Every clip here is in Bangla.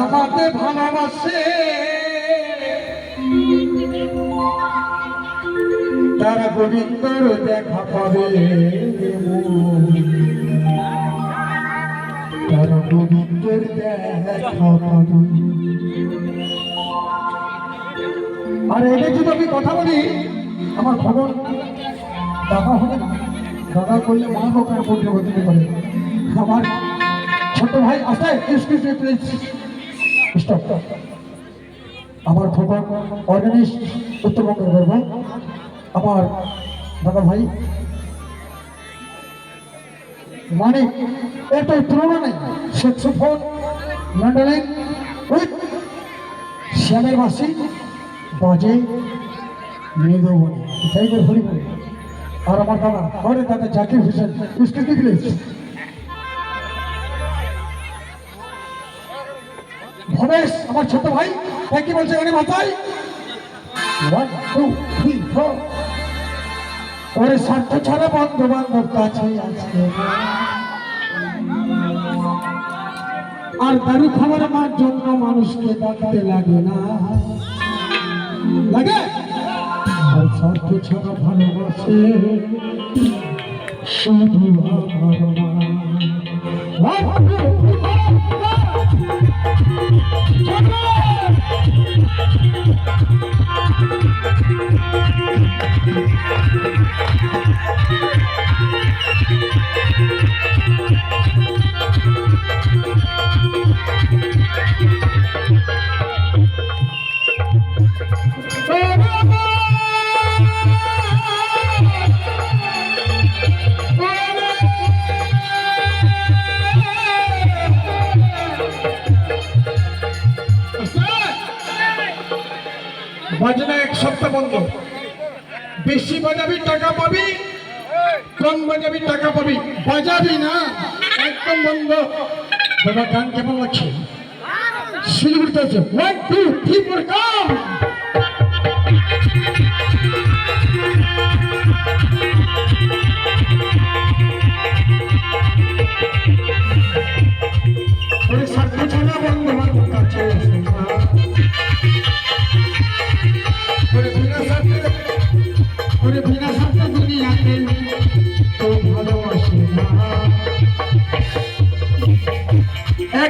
আমাকে ভালোবাসে। তারা গোবিন্দর দেখা পাবে। তারা গোবিন্দর দেখা পাবে। আর, এদের যদি আমি কথা বলি, আমার খবর দাদা হবে না। দাদা করলে মা মধ্যে হতে পারে। আমার ছোট ভাই প্লিজ। স্টপ আমার খবর অর্গানিস্ট উত্তরবঙ্গের গর্ব। আমার দাদা ভাই। মানে এটা তুলনা নেই। সেক্সোফোন ম্যান্ডোলিন উইথ শ্যামের বাসি বাজে মৃদবনী টাইগার হরি আর আমার দাদা আরে দাদা জাকির হোসেন মি প্লিজ ভবেশ, আমার ছোট ভাই। তাই কি বলছে এখানে মাথায়? ওয়ান টু থ্রি ওরে স্বার্থ ছাড়া বন্ধু বান্ধব কাছে আছে আর দারু খাবার আমার জন্য মানুষকে ডাকতে লাগে না। লাগে? আর স্বার্থ ছাড়া ভালোবাসে শুধু আমার বাজনা এক সপ্তাহ বন্ধ। বেশি বাজাবি, টাকা পাবি, কম বাজাবি, টাকা পাবি। বাজাবি না, একদম বন্ধ। বাবা, গান কেমন লাগছে? শিলিগুড়িতে আছে। One two three four come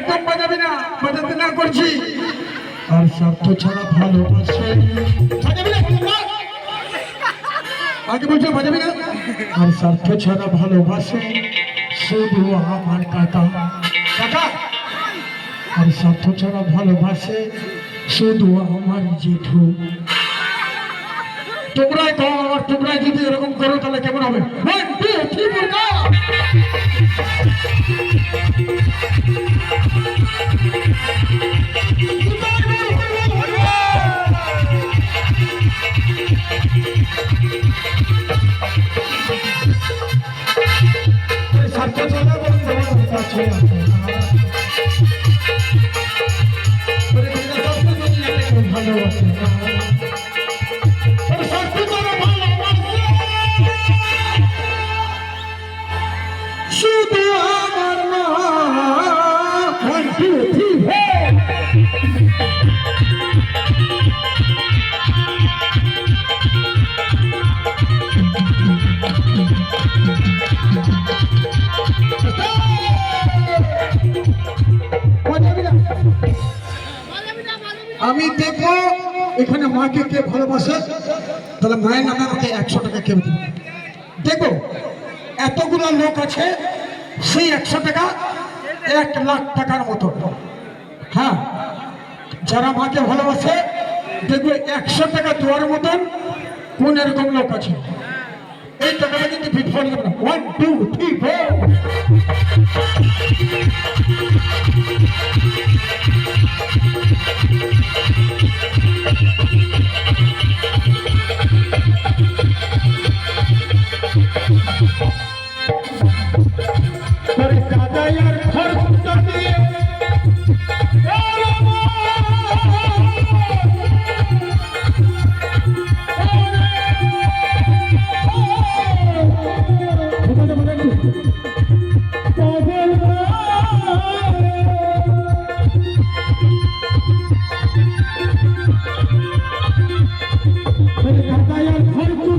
একদম বাজাবি না বাজাতে না করছি। আর স্বার্থ ছাড়া ভালোবাসে বাজাবি না, আগে বলছো বাজাবি না। আর স্বার্থ ছাড়া ভালোবাসে শুধু আমার কাকা কাকা আর স্বার্থ ছাড়া ভালোবাসে শুধু আমার জেঠু। তোমরাই তো আমার তোমরাই যদি এরকম করো তাহলে কেমন হবে three, four, go! আমি দেখব এখানে মাকে কে ভালোবাসে? তাহলে মায়ের নামে আমাকে একশো টাকা কেউ দিবে? দেখব এতগুলো লোক আছে, সেই একশো টাকা এক লাখ টাকার মতো। হ্যাঁ যারা মাকে ভালোবাসে, দেখবে একশো টাকা দেওয়ার মতন কোন এরকম লোক আছে। Intermediate defeat one, two, three, four. Dayal ঘর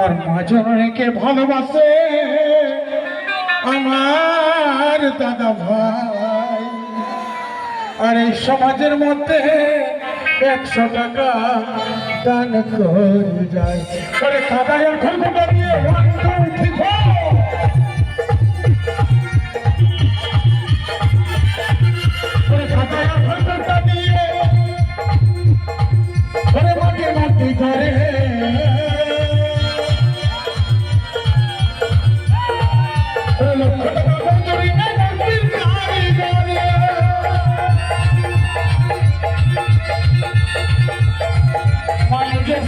আমার মাজনকে ভালোবাসে। আমার দাদা ভাই। আর এই সমাজের মধ্যে একশো টাকা দান করে যায়। কাদায় এখন দিয়ে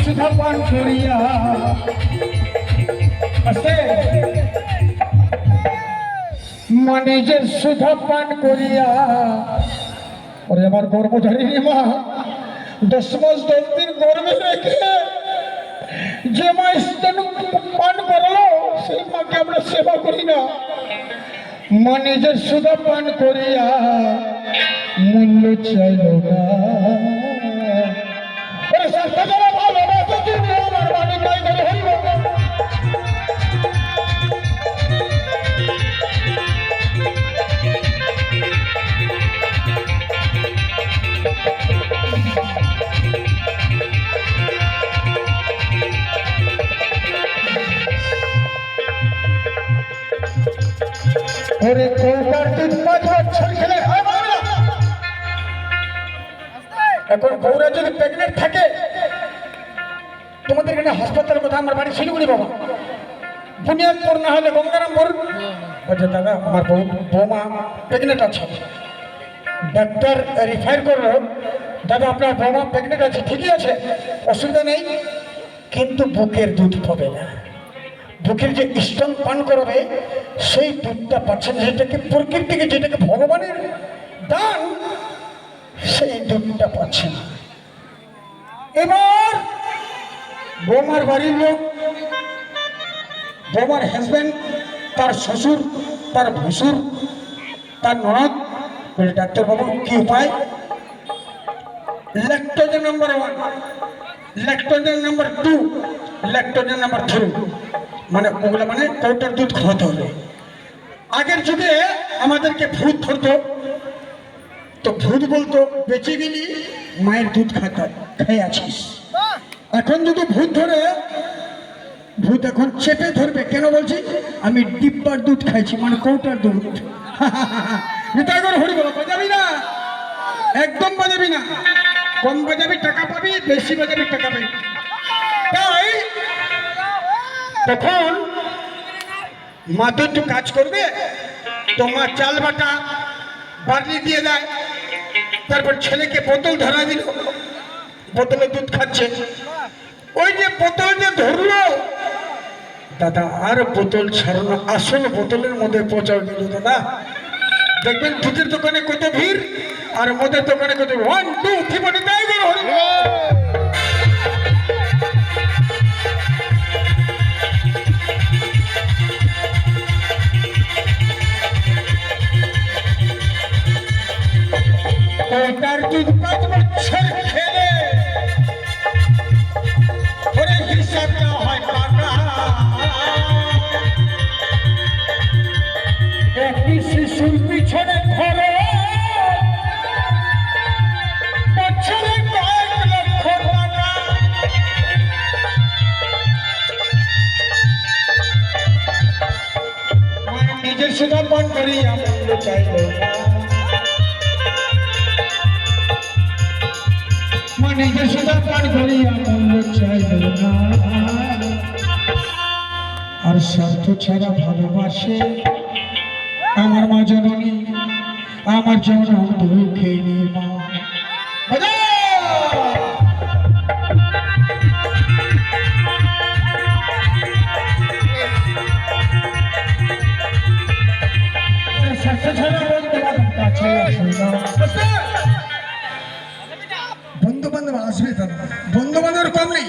সুধা পান করিয়া আছে মানুষের সুধা পান করিয়া। ওরে আমার গর্ভধারিণী মা, দশ মাস দশ দিন গর্ভে রেখে যে মা স্তন পান করালো, সেই মাকে আমরা সেবা করি না। মা নিজের সুধা পান করিয়া মূল্য চাইল না। এখন বউরা যদি প্রেগনেন্ট থাকে, তোমাদের এখানে হাসপাতালের কথা আমার বাড়ি শিলিগুড়ি বাবা। বুনিয়াদপুর না হলে গঙ্গারামপুর বলছে, দাদা, আমার বউ, বৌমা প্রেগনেন্ট আছে। ডাক্তার রিফার করল, দাদা, আপনার বৌমা প্রেগনেন্ট আছে, ঠিকই আছে, অসুবিধা নেই, কিন্তু বুকের দুধ পাবে না। বুকের যে স্তন পান করবে, সেই দুধটা পাচ্ছেন যেটাকে প্রকৃতিকে, যেটাকে ভগবানের দান, সেই দুধটা পাচ্ছে না এবার বোমার বাড়ির লোক, বোমার হাজব্যান্ড তার শ্বশুর, তার ভসুর, তার ননদ ডাক্তারবাবু, কি উপায়? Lactogen number one Lactogen number two Lactogen number three মানে ওগুলো মানে কৌটার দুধ খাওয়াতে হবে। আগের যুগে আমাদেরকে ভূত ধরতো। তো ভূত বলতো, বেঁচে গেলি, মায়ের দুধ খাতা, খেয়ে আছিস। এখন যদি ভূত ধরে, ভূত এখন চেপে ধরবে। কেন বলছি? আমি ডিব্বার দুধ খাইছি মানে কৌটার দুধ। নিতাগর হরি বলো বাজাবি না? একদম বাজাবি না। কম বাজাবি টাকা পাবি, বেশি বাজাবি টাকা পাবি। তাই তখন মা তো কাজ করবে তো মা চাল বাটা বার্লি দিয়ে দেয়। তারপর ছেলেকে বোতল ধরা দিল, বোতলে দুধ খাচ্ছে। ওই যে বোতল যে ধরলো, দাদা আর বোতল ছাড়ানো আসল বোতলের মধ্যে পচাও দিল দাদা। দেখবেন দুধের দোকানে কত ভিড়, আর মদের দোকানে কত ওয়ান টু থ্রি মানে তাই খেলে। ওরে হিসাবটা হয় একটি শিশুর পিছনে মানে নিজের সেটা পান করি আমল চাইল মানে নিজের সেটা পান করি আমল চাইল আর স্বার্থ ছাড়া ভালোবাসে আমার মা জননী, আমার জনম দুঃখিনী মা। বন্ধু বান্ধব আসবে তারা বন্ধু বান্ধব কম নেই।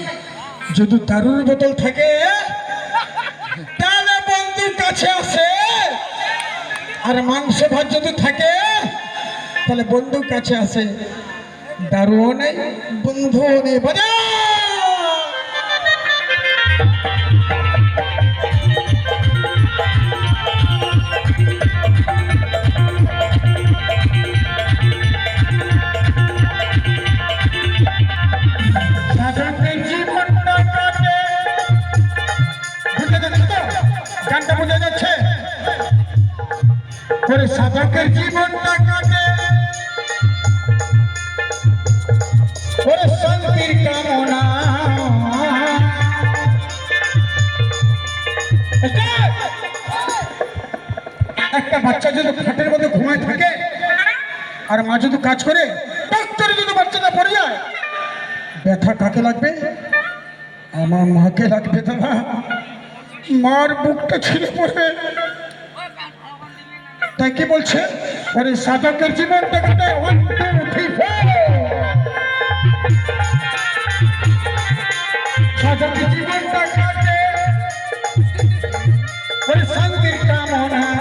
যদি দারুর বোতল থাকে আর মাংস ভাত যদি থাকে, তাহলে বন্ধুর কাছে আসে দারুও নেই, বন্ধুও নেই, বাজা! গানটা বুঝে যাচ্ছে? করে সাধকের জীবনটা কাটে। করে শান্তির কামনা। একটা বাচ্চা যদি খাটের মধ্যে ঘুমায় থাকে, আর মা যদি কাজ করে টক করে যদি বাচ্চাটা পড়ে যায়, ব্যথা কাকে লাগবে? আমার মাকে লাগবে দাদা মার বুকটা ছিঁড়ে পড়বে তাই কি বলছে? আরে সাধকের জীবনটা। সাধকের জীবনটা কাটে ওরে শান্তির কামনা।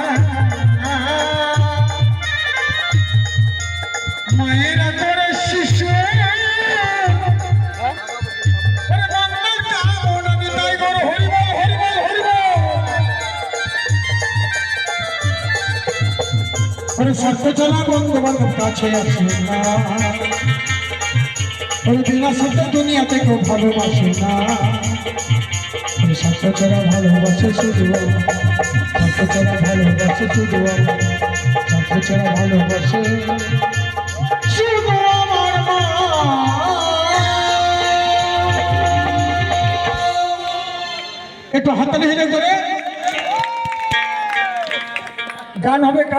সত্য চলা বন্ধু বান্ধব কাছে আসে না। ওরে বিনা সত্য দুনিয়াতে কেউ ভালোবাসে না। চলা ভালোবাসে শুধু ভালোবাসে শুধু ভালোবাসে একটু হাতালি হিলে করে গান হবে